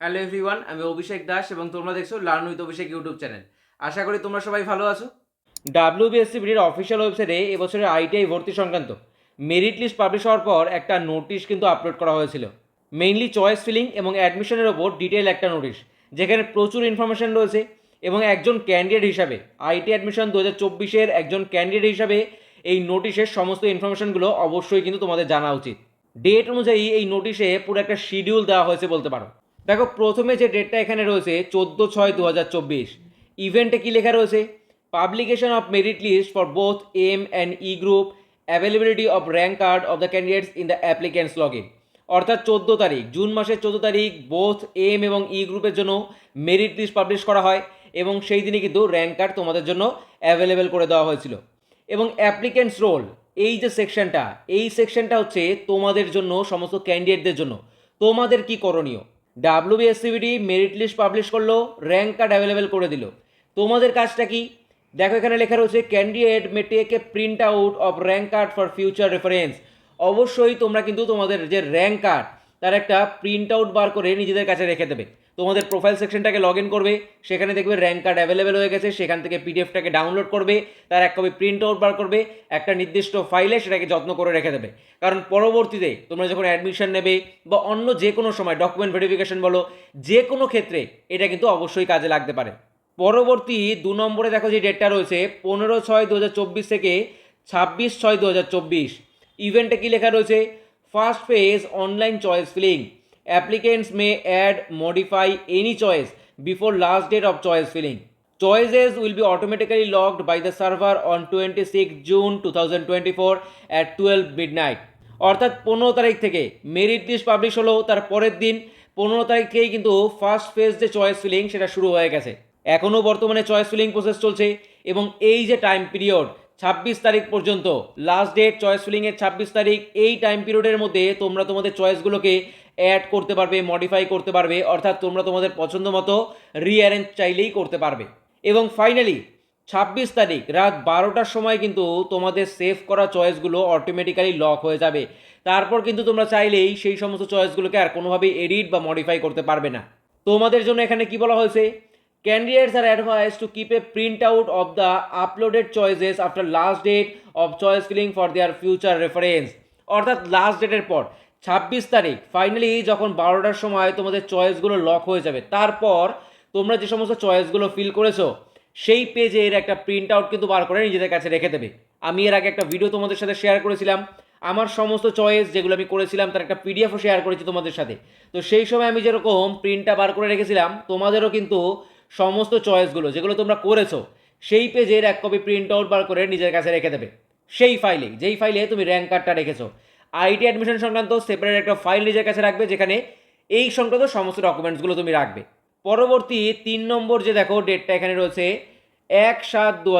Hello everyone, আমি অভিষেক দাস এবং তোমরা দেখছ learn with Abhishek YouTube channel. আশা করি তোমরা সবাই ভালো আছো। ডাব্লিউবিএসসিবির অফিসিয়াল ওয়েবসাইটে এবছরের আইটিআই ভর্তি সংক্রান্ত মেরিট লিস্ট পাবলিশ হওয়ার পর একটা নোটিশ কিন্তু আপলোড করা হয়েছিল। মেইনলি চয়েস ফিলিং এবং অ্যাডমিশনের ওপর ডিটেল একটা নোটিশ যেখানে প্রচুর ইনফরমেশন রয়েছে এবং একজন ক্যান্ডিডেট হিসাবে আইটি অ্যাডমিশন দু হাজার চব্বিশের একজন ক্যান্ডিডেট হিসাবে এই নোটিশের সমস্ত ইনফরমেশনগুলো অবশ্যই কিন্তু তোমাদের জানা উচিত। ডেট অনুযায়ী এই নোটিশে পুরো একটা শিডিউল দেওয়া হয়েছে বলতে পারো। দেখো, প্রথমে যে ডেটটা এখানে রয়েছে, চোদ্দ ছয় দু হাজার চব্বিশ ইভেন্টে কী লেখা রয়েছে? Publication of merit list for both M and E group availability of rank card of the candidates in the applicants log in অর্থাৎ চোদ্দ তারিখ, জুন মাসের চোদ্দ তারিখ বোথ এম এবং ই গ্রুপের জন্য মেরিট লিস্ট পাবলিশ করা হয় এবং সেই দিনে কিন্তু র্যাঙ্ক কার্ড তোমাদের জন্য অ্যাভেলেবেল করে দেওয়া হয়েছিল। এবং অ্যাপ্লিক্যান্টস রোল এই যে সেকশনটা এই সেকশনটা হচ্ছে তোমাদের জন্য, সমস্ত ক্যান্ডিডেটদের জন্য। তোমাদের কি করণীয়? ডাব্লিউবিএসসিবিডি মেরিট লিস্ট পাবলিশ করল র্যাঙ্ক কার্ড অ্যাভেলেবেল করে দিল। তোমাদের কাজটা কি? দেখো, এখানে লেখা রয়েছে candidate may take a print out of rank card for future reference অবশ্যই তোমরা কিন্তু তোমাদের যে র্যাঙ্ক কার্ড তার একটা প্রিন্ট আউট বার করে নিজেদের কাছে রেখে দেবে। তোমাদের প্রোফাইল সেকশনটাকে লগ ইন করবে, সেখানে দেখবে র্যাঙ্ক কার্ড অ্যাভেলেবেল হয়ে গেছে, সেখান থেকে পিডিএফটাকে ডাউনলোড করবে, তার এক কপি প্রিন্ট আউট বার করবে, একটা নির্দিষ্ট ফাইলে সেটাকে যত্ন করে রেখে দেবে। কারণ পরবর্তীতে তোমরা যখন অ্যাডমিশন নেবে বা অন্য যে কোনো সময় ডকুমেন্ট ভেরিফিকেশন বলো যে কোনো ক্ষেত্রে এটা কিন্তু অবশ্যই কাজে লাগতে পারে। পরবর্তী দু নম্বরে দেখো যে ডেটটা রয়েছে, পনেরো ছয় দু থেকে ছাব্বিশ ছয় দু ইভেন্টে কী লেখা রয়েছে? First phase online choice filling applicants may add, modify any choice before last date of choice filling. Choices will be automatically logged by the server on 26 june 2024 at 12 midnight. অর্থাৎ পনেরো তারিখ থেকে মেরিট লিস্ট পাবলিশ হলো, তার পরের দিন পনেরো তারিখ থেকেই কিন্তু ফার্স্ট ফেজ যে চয়েস ফিলিং সেটা শুরু হয়ে গেছে। এখনও বর্তমানে চয়েস ফিলিং প্রসেস চলছে এবং এই যে টাইম পিরিয়ড ছাব্বিশ তারিখ পর্যন্ত লাস্ট ডেট চয়েস ফিলিংয়ের ছাব্বিশ তারিখ, এই টাইম পিরিয়ডের মধ্যে তোমরা তোমাদের চয়েসগুলোকে অ্যাড করতে পারবে মডিফাই করতে পারবে, অর্থাৎ তোমরা তোমাদের পছন্দ মতো রিঅ্যারেঞ্জ চাইলেই করতে পারবে। এবং ফাইনালি ছাব্বিশ তারিখ, রাত বারোটার সময় কিন্তু তোমাদের সেভ করা চয়েসগুলো অটোমেটিক্যালি লক হয়ে যাবে। তারপর কিন্তু তোমরা চাইলেই সেই সমস্ত চয়েসগুলোকে আর কোনোভাবেই এডিট বা মডিফাই করতে পারবে না। তোমাদের জন্য এখানে কি বলা হয়েছে? Candidates are advised to keep a printout of the uploaded choices after last date of choice filling for their future reference অর্থাৎ লাস্ট ডেটের পর। ছাব্বিশ তারিখ। ফাইনালি যখন বারোটার সময় তোমাদের চয়েসগুলো লক হয়ে যাবে, তারপর তোমরা যে সমস্ত চয়েসগুলো ফিল করেছ, সেই পেজের একটা প্রিন্ট আউট কিন্তু বার করে নিজেদের কাছে রেখে দেবে। আমি এর আগে একটা ভিডিও তোমাদের সাথে শেয়ার করেছিলাম। আমার সমস্ত চয়েস যেগুলো আমি করেছিলাম, তার একটা পিডিএফও শেয়ার করেছি তোমাদের সাথে। তো সেই সময় আমি যেরকম প্রিন্টটা বার করে রেখেছিলাম, তোমাদেরও কিন্তু সমস্ত চয়েসগুলো যেগুলো তোমরা করেছ, সেই পেজের এক কপি প্রিন্ট আউট বার করে নিজের কাছে রেখে দেবে। সেই ফাইলে যেই ফাইলে তুমি র্যাঙ্ক কার্ডটা রেখেছো। আইটি অ্যাডমিশন সংক্রান্ত সেপারেট একটা ফাইল নিজের কাছে রাখবে, যেখানে এই সংক্রান্ত সমস্ত ডকুমেন্টসগুলো তুমি রাখবে। পরবর্তী তিন নম্বর যে দেখো ডেটটা এখানে রয়েছে, এক সাত দু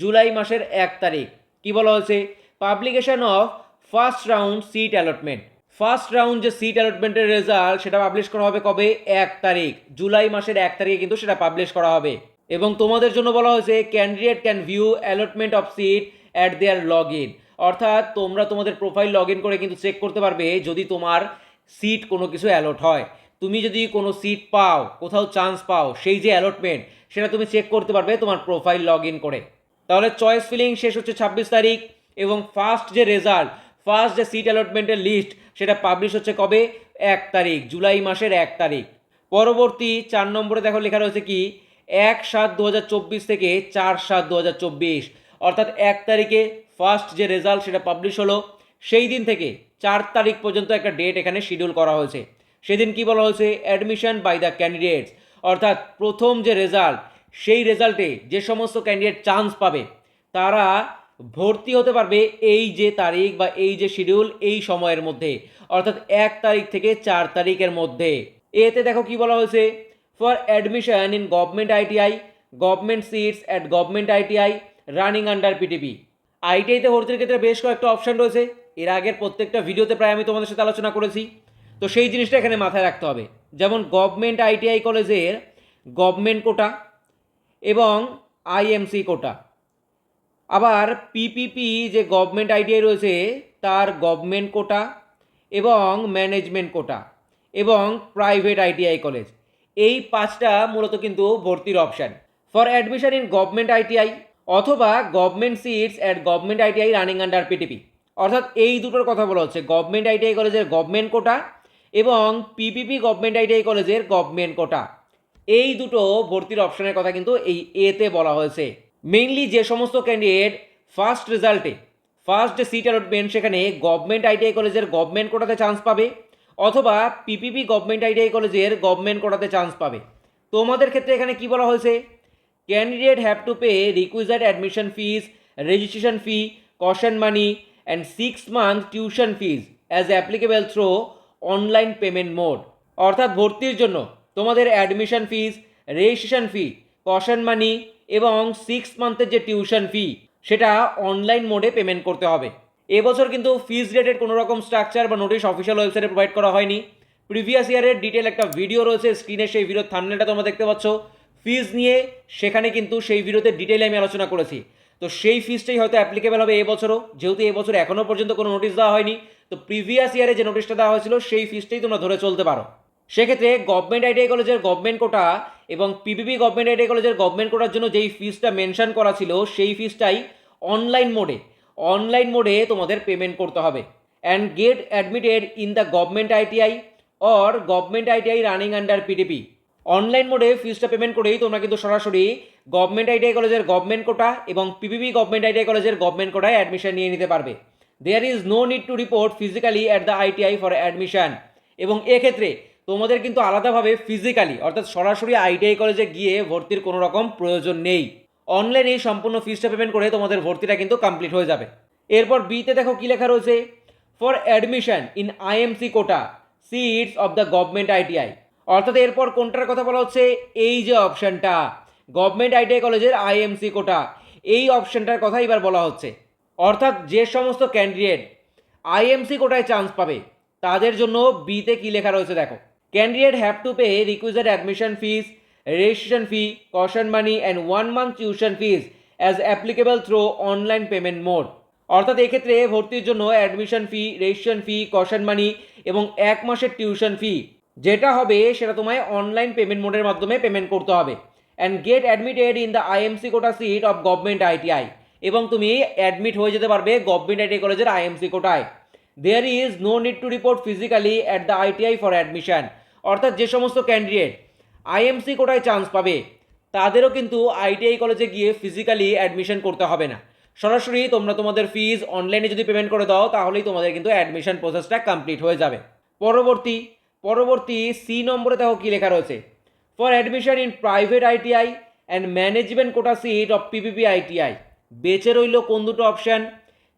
জুলাই মাসের এক তারিখ। কি বলা হয়েছে? Publication of first round seat allotment first round যে সিট অ্যালটমেন্টের রেজাল্ট সেটা পাবলিশ করা হবে কবে? এক তারিখ। জুলাই মাসের এক তারিখে কিন্তু সেটা পাবলিশ করা হবে। এবং তোমাদের জন্য বলা হয়েছে candidate can view allotment of seat at their log in অর্থাৎ তোমরা তোমাদের প্রোফাইল লগ ইন করে কিন্তু চেক করতে পারবে যদি তোমার সিট কোনো কিছু অ্যালট হয়। তুমি যদি কোনো সিট পাও, কোথাও চান্স পাও, সেই যে অ্যালটমেন্ট সেটা তুমি চেক করতে পারবে তোমার প্রোফাইল লগ ইন করে। তাহলে চয়েস ফিলিং শেষ হচ্ছে ছাব্বিশ তারিখ এবং ফার্স্ট যে রেজাল্ট ফার্স্ট যে সিট অ্যালটমেন্টের লিস্ট সেটা পাবলিশ হচ্ছে কবে? এক তারিখ, জুলাই মাসের এক তারিখ। পরবর্তী চার নম্বরে দেখো লেখা রয়েছে কি? এক সাত দু থেকে চার সাত দু অর্থাৎ এক তারিখে ফার্স্ট যে রেজাল্ট সেটা পাবলিশ হলো, সেই দিন থেকে চার তারিখ পর্যন্ত একটা ডেট এখানে শিডিউল করা হয়েছে। সেদিন কি বলা হয়েছে? অ্যাডমিশন বাই দ্য ক্যান্ডিডেটস অর্থাৎ প্রথম যে রেজাল্ট, সেই রেজাল্টে যে সমস্ত ক্যান্ডিডেট চান্স পাবে, তারা ভর্তি হতে পারবে এই যে তারিখ বা এই যে শিডিউল এই সময়ের মধ্যে। অর্থাৎ এক তারিখ থেকে চার তারিখের মধ্যে। এতে দেখো কি বলা হয়েছে? For admission in government ITI government seats at government ITI running under PTP আইটিআইতে ভর্তির ক্ষেত্রে বেশ কয়েকটা অপশন রয়েছে। এর আগের প্রত্যেকটা ভিডিওতে প্রায় আমি তোমাদের সাথে আলোচনা করেছি। তো সেই জিনিসটা এখানে মাথায় রাখতে হবে। যেমন গভর্নমেন্ট আইটিআই কলেজের গভর্নমেন্ট কোটা এবং আইএমসি কোটা আবার পিপিপি যে গভর্নমেন্ট আইটিআই রয়েছে, তার গভর্নমেন্ট কোটা এবং ম্যানেজমেন্ট কোটা এবং প্রাইভেট আইটিআই কলেজ এই পাঁচটা মূলত কিন্তু ভর্তির option for admission in government ITI অথবা government seats at government ITI running under PTP অর্থাৎ এই দুটোর কথা বলা হচ্ছে। গভর্নমেন্ট আইটিআই কলেজের গভর্নমেন্ট কোটা এবং পিপিপি গভর্নমেন্ট আইটিআই কলেজের গভর্নমেন্ট কোটা এই দুটো ভর্তির অপশনের কথা কিন্তু এই এতে বলা হয়েছে। মেইনলি যে সমস্ত ক্যান্ডিডেট ফার্স্ট রেজাল্টে ফার্স্ট সিট অ্যালটমেন্ট সেখানে গভর্নমেন্ট আইটিআই কলেজের গভর্নমেন্ট কোটাতে চান্স পাবে অথবা পিপিপি গভর্নমেন্ট আইটিআই কলেজের গভর্নমেন্ট কোটাতে চান্স পাবে। তোমাদের ক্ষেত্রে এখানে কি বলা হয়েছে? Candidate have to pay requisite admission fees registration fee caution money and six month tuition fees as applicable through online payment mode অর্থাৎ ভর্তির জন্য তোমাদের admission fees registration fee caution money এবং সিক্স মান্থের যে টিউশন ফি সেটা online মোডে payment করতে হবে। এবছর কিন্তু ফিস রিলেটেড কোনো রকম স্ট্রাকচার বা নোটিশ অফিসিয়াল ওয়েবসাইটে প্রোভাইড করা হয়নি। প্রিভিয়াস ইয়ারের ডিটেল একটা ভিডিও রয়েছে স্ক্রিনে সেই ভিডিওর থামনেলটা তোমরা দেখতে পাচ্ছ। ফিজ নিয়ে সেখানে কিন্তু সেই ভিডিওতে ডিটেলে আমি আলোচনা করেছি। তো সেই ফিজটাই হয়তো অ্যাপ্লিকেবল হবে এবছরও। যেহেতু এবছর এখনও পর্যন্ত কোনো নোটিশ দেওয়া হয়নি, তো প্রিভিয়াস ইয়ারে যে নোটিশটা দেওয়া হয়েছিল, সেই ফিজটাই তোমরা ধরে চলতে পারো। সেক্ষেত্রে গভর্নমেন্ট আইটিআই কলেজের গভর্নমেন্ট কোটা এবং পিপিপি গভর্নমেন্ট আইটিআই কলেজের গভর্নমেন্ট কোটার জন্য যেই ফিজটা মেনশন করা ছিল, সেই ফিজটাই অনলাইন মোডে অনলাইন মোডে তোমাদের পেমেন্ট করতে হবে। And get admitted in the government ITI or government ITI running under PDP online মোডে ফিজটা পেমেন্ট করেই তোমরা কিন্তু সরাসরি গভর্নমেন্ট আইটিআই কলেজের গভর্নমেন্ট কোটা এবং পিপিপি গভর্নমেন্ট আইটিআই কলেজের গভর্নমেন্ট কোটায় অ্যাডমিশন নিয়ে নিতে পারবে। There is no need to report physically at the ITI for admission এবং এক্ষেত্রে তোমাদের কিন্তু আলাদাভাবে ফিজিক্যালি অর্থাৎ সরাসরি আইটিআই কলেজে গিয়ে ভর্তির কোনো রকম প্রয়োজন নেই। অনলাইনে সম্পূর্ণ ফিজটা পেমেন্ট করে তোমাদের ভর্তিটা কিন্তু কমপ্লিট হয়ে যাবে। এরপর বিতে দেখো কি লেখা রয়েছে for admission in IMC quota seats of the government ITI অর্থাৎ এরপর কোনটার কথা বলা হচ্ছে? এই যে অপশনটা, গভর্নমেন্ট আইটিআই কলেজের আইএমসি কোটা, এই অপশনটার কথা এবার বলা হচ্ছে। অর্থাৎ যে সমস্ত ক্যান্ডিডেট আইএমসি কোটায় চান্স পাবে, তাদের জন্য বিতে কি লেখা রয়েছে দেখো। Candidate have to pay requisite admission fees registration fee caution money and one month tuition fees as applicable through online payment mode অর্থাৎ এক্ষেত্রে ভর্তির জন্য admission fee registration fee caution money এবং এক মাসের টিউশন ফি যেটা হবে, সেটা তোমায় অনলাইন পেমেন্ট মোডের মাধ্যমে পেমেন্ট করতে হবে। And get admitted in the IMC quota seat of government ITI এবং তুমি অ্যাডমিট হয়ে যেতে পারবে গভর্নমেন্ট আইটিআই কলেজের আইএমসি কোটায় there is no need to report physically at the ITI for admission অর্থাৎ যে সমস্ত ক্যান্ডিডেট আইএমসি কোটায় চান্স পাবে, তাদেরও কিন্তু আইটিআই কলেজে গিয়ে ফিজিক্যালি অ্যাডমিশন করতে হবে না। সরাসরি তোমরা তোমাদের ফিজ অনলাইনে যদি পেমেন্ট করে দাও, তাহলেই তোমাদের কিন্তু অ্যাডমিশন প্রসেসটা কমপ্লিট হয়ে যাবে। পরবর্তী পরবর্তী সি নম্বরে দেখো কী লেখা রয়েছে। For admission in private ITI and management quota seat of PPP ITI বেঁচে রইল কোন দুটো অপশান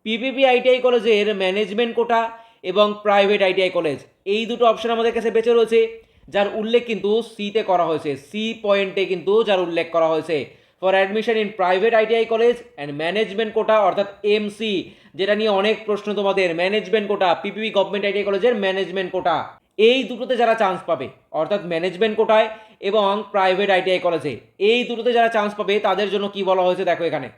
পিপিপি আইটিআই কলেজের ম্যানেজমেন্ট কোটা এবং প্রাইভেট আইটিআই কলেজ, এই দুটো অপশান আমাদের কাছে বেঁচে রয়েছে, যার উল্লেখ কিন্তু সিতে করা হয়েছে সি পয়েন্টে কিন্তু যার উল্লেখ করা হয়েছে। For admission in private ITI college and management quota অর্থাৎ এমসি যেটা নিয়ে অনেক প্রশ্ন তোমাদের management quota PPP government ITI কলেজের ম্যানেজমেন্ট কোটা এই দুটোতে যারা চান্স পাবে, অর্থাৎ ম্যানেজমেন্ট কোটায় এবং প্রাইভেট আইটিআই কলেজে এই দুটোতে যারা চান্স পাবে, তাদের জন্য কি বলা হয়েছে দেখো এখানে।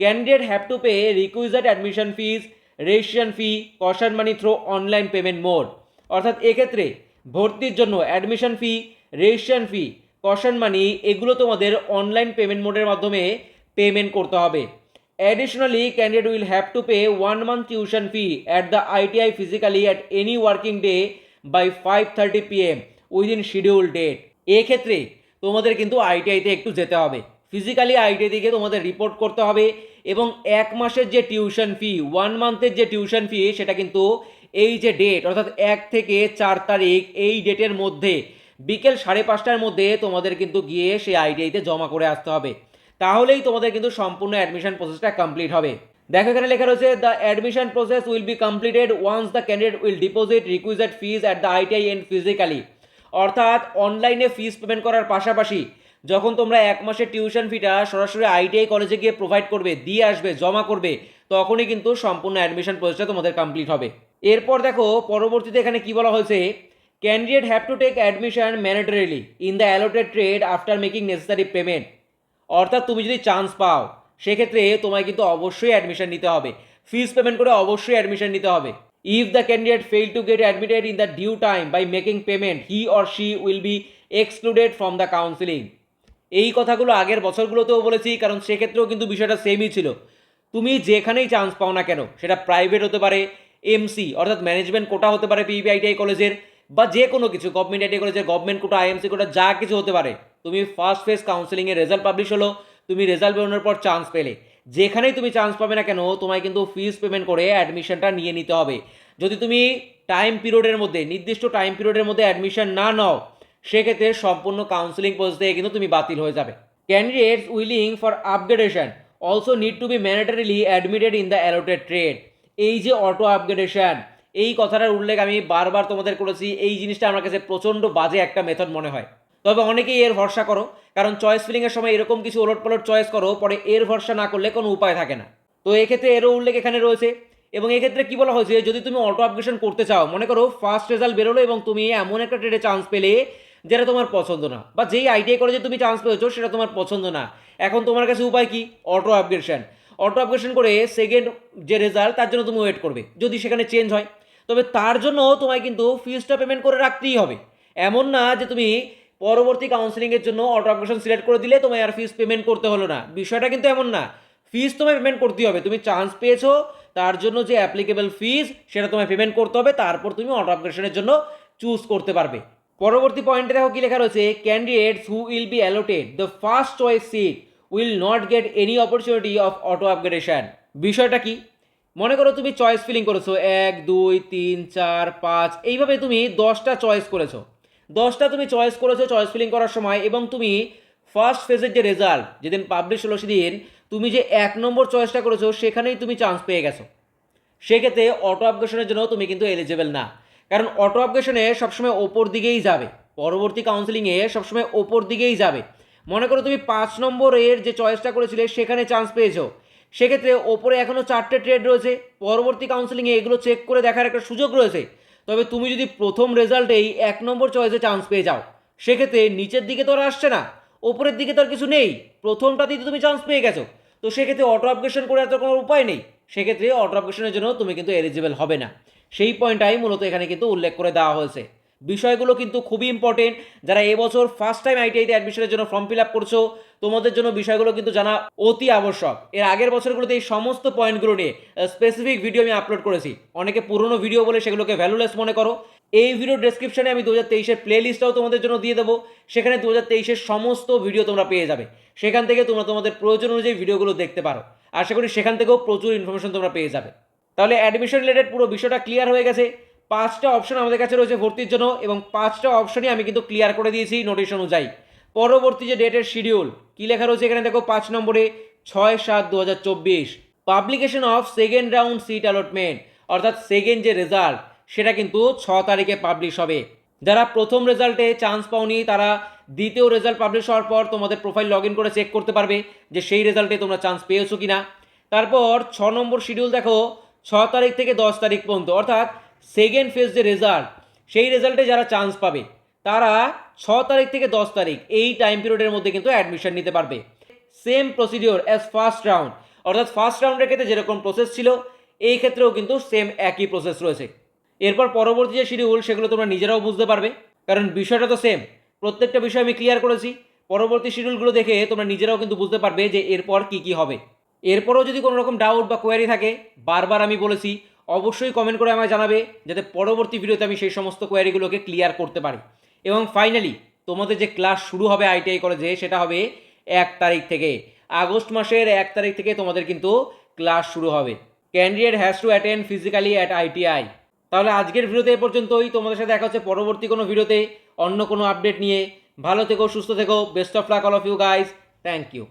Candidate have to pay requisite admission fees registration fee caution money through online payment mode অর্থাৎ এক্ষেত্রে ভর্তির জন্য admission fee registration fee caution money এগুলো তোমাদের অনলাইন পেমেন্ট মোডের মাধ্যমে পেমেন্ট করতে হবে। Additionally candidate will have to pay one month tuition fee at the ITI physically at any working day by five thirty PM within schedule date এক্ষেত্রে তোমাদের কিন্তু আইটিআইতে একটু যেতে হবে। ফিজিক্যালি আইটিআই থেকে তোমাদের রিপোর্ট করতে হবে এবং এক মাসের যে টিউশন ফি ওয়ান মান্থের যে টিউশন ফি সেটা কিন্তু এই যে ডেট অর্থাৎ এক থেকে চার তারিখ এই ডেটের মধ্যে, বিকেল সাড়ে পাঁচটার মধ্যে তোমাদের কিন্তু গিয়ে সেই আইটিআইতে জমা করে আসতে হবে। তাহলেই তোমাদের কিন্তু সম্পূর্ণ অ্যাডমিশন প্রসেসটা কমপ্লিট হবে। দেখো এখানে লেখা রয়েছে the admission process will be completed once the candidate will deposit requisite fees at the ITI and physically অর্থাৎ অনলাইনে ফিজ পেমেন্ট করার পাশাপাশি যখন তোমরা এক মাসের টিউশন ফিটা সরাসরি আইটিআই কলেজে গিয়ে প্রোভাইড করবে, দিয়ে আসবে, জমা করবে, তখনই কিন্তু সম্পূর্ণ অ্যাডমিশন প্রসেসটা তোমাদের কমপ্লিট হবে। এরপর দেখো, পরবর্তীতে এখানে কি বলা হয়েছে? Candidate have to take admission mandatorily in the allotted trade after making necessary payment অর্থাৎ তুমি যদি চান্স পাও সেক্ষেত্রে তোমায় কিন্তু অবশ্যই অ্যাডমিশন নিতে হবে। ফিস পেমেন্ট করে অবশ্যই অ্যাডমিশন নিতে হবে। If the candidate fail to get admitted in the due time by making payment he or she will be excluded from the counselling এই কথাগুলো আগের বছরগুলোতেও বলেছি, কারণ সেক্ষেত্রেও কিন্তু বিষয়টা সেমই ছিল। তুমি যেখানেই চান্স পাও না কেন, সেটা প্রাইভেট হতে পারে এমসি অর্থাৎ ম্যানেজমেন্ট কোটা হতে পারে পিবিআইটিআই কলেজের বা যে কোনো কিছু গভর্নমেন্ট আইটিআই কলেজের গভর্নমেন্ট কোটা আইএমসি কোটা যা কিছু হতে পারে। তুমি ফার্স্ট ফেজ কাউন্সিলিংয়ের রেজাল্ট পাবলিশ হলো তুমি রেজাল্ট বেরোনোর পর চান্স পেলে। যেখানেই তুমি চান্স পাবে না কেন, তোমায় কিন্তু ফিস পেমেন্ট করে অ্যাডমিশনটা নিয়ে নিতে হবে। যদি তুমি টাইম পিরিয়ডের মধ্যে, নির্দিষ্ট টাইম পিরিয়ডের মধ্যে অ্যাডমিশন না নাও, সেক্ষেত্রে সম্পূর্ণ কাউন্সিলিং প্রসেস থেকে কিন্তু তুমি বাতিল হয়ে যাবে। Candidates willing for upgradation also need to be mandatorily admitted in the allotted trade এই যে অটো আপগ্রেডেশন এই কথাটার উল্লেখ আমি বারবার তোমাদের করেছি, এই জিনিসটা আমার কাছে প্রচণ্ড বাজে একটা মেথড মনে হয়। তবে অনেকেই এর ভরসা করো, কারণ চয়েস ফিলিংয়ের সময় এরকম কিছু ওলট পালট চয়েস করো, পরে এর ভরসা না করলে কোনো উপায় থাকে না। তো এক্ষেত্রে এরও উল্লেখ এখানে রয়েছে, এবং এক্ষেত্রে কি বলা হয়েছে, যদি তুমি অটো আপগ্রেশন করতে চাও, মনে করো ফার্স্ট রেজাল্ট বেরোলো এবং তুমি এমন একটা ট্রেডে চান্স পেলে যেটা তোমার পছন্দ না, বা যেই আইটিআই কলেজে তুমি চান্স পেয়েছ সেটা তোমার পছন্দ না, এখন তোমার কাছে উপায় কি? অটো আপগ্রেশন অটো আপগ্রেশন করে সেকেন্ড যে রেজাল্ট তার জন্য তুমি ওয়েট করবে, যদি সেখানে চেঞ্জ হয়। তবে তার জন্য তোমায় কিন্তু ফিজটা পেমেন্ট করে রাখতেই হবে। এমন না যে তুমি পরবর্তী কাউন্সিলিংয়ের জন্য অটো আপগ্রেশন সিলেক্ট করে দিলে তোমায় আর ফিস পেমেন্ট করতে হলো না। বিষয়টা কিন্তু এমন না। ফিস তোমায় পেমেন্ট করতেই হবে। তুমি চান্স পেয়েছ, তার জন্য যে অ্যাপ্লিকেবল ফিস সেটা তোমায় পেমেন্ট করতে হবে, তারপর তুমি অটো আপগ্রেশনের জন্য চুজ করতে পারবে। পরবর্তী পয়েন্টে দেখো কি লেখা রয়েছে candidates who will be allotted the first choice seat will not get any opportunity of auto upgradation বিষয়টা কি? মনে করো তুমি চয়েস ফিলিং করেছ। এক, দুই, তিন, চার, পাঁচ, এইভাবে তুমি দশটা চয়েস করেছ। দশটা তুমি চয়েস করেছ চয়েস ফিলিং করার সময় এবং তুমি ফার্স্ট ফেজের যে রেজাল্ট যেদিন পাবলিশ হলো সেদিন, তুমি যে এক নম্বর চয়েসটা করেছ, সেখানেই তুমি চান্স পেয়ে গেছো। সেক্ষেত্রে অটো আপগ্রেশনের জন্য তুমি কিন্তু এলিজেবল না। কারণ অটো আপগ্রেশনে সবসময় ওপর দিকেই যাবে। পরবর্তী কাউন্সিলিংয়ে সবসময় ওপর দিকেই যাবে। মনে করো তুমি পাঁচ নম্বরের যে চয়েসটা করেছিলে, সেখানে চান্স পেয়েছ। সেক্ষেত্রে ওপরে এখনও চারটে ট্রেড রয়েছে। পরবর্তী কাউন্সিলিংয়ে এগুলো চেক করে দেখার একটা সুযোগ রয়েছে। তবে তুমি যদি প্রথম রেজাল্টেই এক নম্বর চয়েসে চান্স পেয়ে যাও, সেক্ষেত্রে নিচের দিকে তো আর আসছে না, ওপরের দিকে তো আর কিছু নেই প্রথমটাতেই তো তুমি চান্স পেয়ে গেছো। তো সেক্ষেত্রে অটো আপগ্রেশন করে এত কোনো উপায় নেই, সেক্ষেত্রে অটো আপগ্রেশনের জন্য তুমি কিন্তু এলিজিবল হবে না। সেই পয়েন্টটাই মূলত এখানে কিন্তু উল্লেখ করে দেওয়া হয়েছে। বিষয়গুলো কিন্তু খুবই ইম্পর্টেন্ট যারা এবছর ফার্স্ট টাইম আইটিআইতে অ্যাডমিশনের জন্য ফর্ম ফিল আপ করছ, তোমাদের জন্য বিষয়গুলো কিন্তু জানা অতি আবশ্যক। এর আগের বছরগুলোতে এই সমস্ত পয়েন্টগুলো নিয়ে স্পেসিফিক ভিডিও আমি আপলোড করেছি। অনেকে পুরনো ভিডিও বলে সেগুলোকে ভ্যালুলেস মনে করো। এই ভিডিও ডেসক্রিপশনে আমি দু হাজার তেইশের প্লে লিস্টটাও তোমাদের জন্য দিয়ে দেবো। সেখানে দু হাজার তেইশের সমস্ত ভিডিও তোমরা পেয়ে যাবে। সেখান থেকে তোমরা তোমাদের প্রয়োজন অনুযায়ী ভিডিওগুলো দেখতে পারো। আশা করি সেখান থেকেও প্রচুর ইনফরমেশন তোমরা পেয়ে যাবে। তাহলে অ্যাডমিশন রিলেটেড পুরো বিষয়টা ক্লিয়ার হয়ে গেছে। পাঁচটা অপশন আমাদের কাছে রয়েছে ভর্তির জন্য এবং পাঁচটা অপশনই আমি কিন্তু ক্লিয়ার করে দিয়েছি নোটিশ অনুযায়ী। পরবর্তী যে ডেটের শিডিউল কী লেখা রয়েছে এখানে দেখো পাঁচ নম্বরে ছয় সাত দু হাজার চব্বিশ। Publication of second round seat allotment অর্থাৎ সেকেন্ড যে রেজাল্ট সেটা কিন্তু ছ তারিখে পাবলিশ হবে। যারা প্রথম রেজাল্টে চান্স পাওনি, তারা দ্বিতীয় রেজাল্ট পাবলিশ হওয়ার পর তোমাদের প্রোফাইল লগ করে চেক করতে পারবে যে সেই রেজাল্টে তোমরা চান্স পেয়েছ কি না তারপর ছ নম্বর শিডিউল দেখো, ছ তারিখ থেকে দশ তারিখ পর্যন্ত, অর্থাৎ সেকেন্ড ফেজ যে রেজাল্ট সেই রেজাল্টে যারা চান্স পাবে, তারা ছ তারিখ থেকে দশ তারিখ এই টাইম পিরিয়ডের মধ্যে কিন্তু অ্যাডমিশন নিতে পারবে। Same procedure as first round অর্থাৎ ফার্স্ট রাউন্ডের ক্ষেত্রে যেরকম প্রসেস ছিল, এই ক্ষেত্রেও কিন্তু সেম একই প্রসেস রয়েছে। এরপর পরবর্তী যে শিডিউল সেগুলো তোমরা নিজেরাও বুঝতে পারবে। কারণ বিষয়টা তো সেম প্রত্যেকটা বিষয় আমি ক্লিয়ার করেছি। পরবর্তী শিডিউলগুলো দেখে তোমরা নিজেরাও কিন্তু বুঝতে পারবে যে এরপর কি কি হবে। এরপরও যদি কোনো রকম ডাউট বা কোয়ারি থাকে, বারবার আমি বলেছি অবশ্যই কমেন্ট করে আমায় জানাবে, যাতে পরবর্তী ভিডিওতে আমি সেই সমস্ত কোয়ারিগুলোকে ক্লিয়ার করতে পারি। এবং ফাইনালি তোমাদের যে ক্লাস শুরু হবে আইটিআই কলেজে সেটা হবে এক তারিখ থেকে। আগস্ট মাসের এক তারিখ থেকে তোমাদের কিন্তু ক্লাস শুরু হবে। Candidate has to attend physically at ITI তাহলে আজকের ভিডিওতে এ পর্যন্তই। তোমাদের সাথে দেখা হচ্ছে পরবর্তী কোনো ভিডিওতে অন্য কোনো আপডেট নিয়ে। ভালো থেকো, সুস্থ থেকো। Best of luck all of you guys thank you